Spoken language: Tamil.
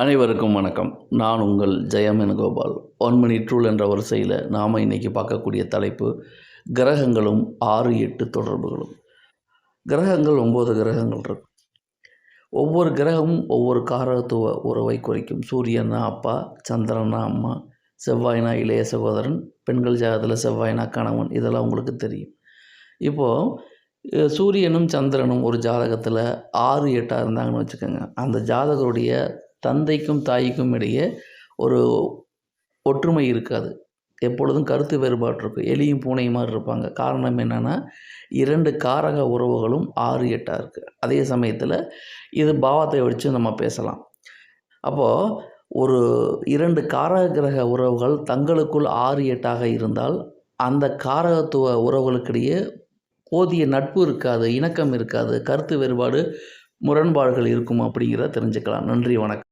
அனைவருக்கும் வணக்கம். நான் உங்கள் ஜெயமன் கோபால் ஒன் மணி ட்ரூல் என்ற வரிசையில் நாம் இன்றைக்கி பார்க்கக்கூடிய தலைப்பு கிரகங்களும் ஆறு எட்டு தொடர்புகளும். கிரகங்கள் ஒம்பது கிரகங்கள் இருக்கு. ஒவ்வொரு கிரகமும் ஒவ்வொரு காரகத்துவ உறவை குறிக்கும். சூரியன்னா அப்பா சந்திரனா அம்மா செவ்வாய்னா இளைய சகோதரன் பெண்கள் ஜாதகத்தில் செவ்வாய்னா கணவன் இதெல்லாம் உங்களுக்கு தெரியும். இப்போது சூரியனும் சந்திரனும் ஒரு ஜாதகத்தில் ஆறு எட்டாக இருந்தாங்கன்னு வச்சுக்கோங்க. அந்த ஜாதகருடைய தந்தைக்கும் தாய்க்கும் இடையே ஒரு ஒற்றுமை இருக்காது. எப்பொழுதும் கருத்து வேறுபாடு இருக்கும். எலியும் பூனையும் மாதிரி இருப்பாங்க. காரணம் என்னென்னா இரண்டு காரக உறவுகளும் ஆறு எட்டாக இருக்குது அதே சமயத்தில் இது பாவத்தை வச்சு நம்ம பேசலாம். அப்போது ஒரு இரண்டு காரக கிரக உறவுகள் தங்களுக்குள் ஆறு எட்டாக இருந்தால் அந்த காரகத்துவ உறவுகளுக்கிடையே போதிய நட்பு இருக்காது இணக்கம் இருக்காது கருத்து வேறுபாடு முரண்பாடுகள் இருக்கும் அப்படிங்கிறத தெரிஞ்சுக்கலாம். நன்றி வணக்கம்.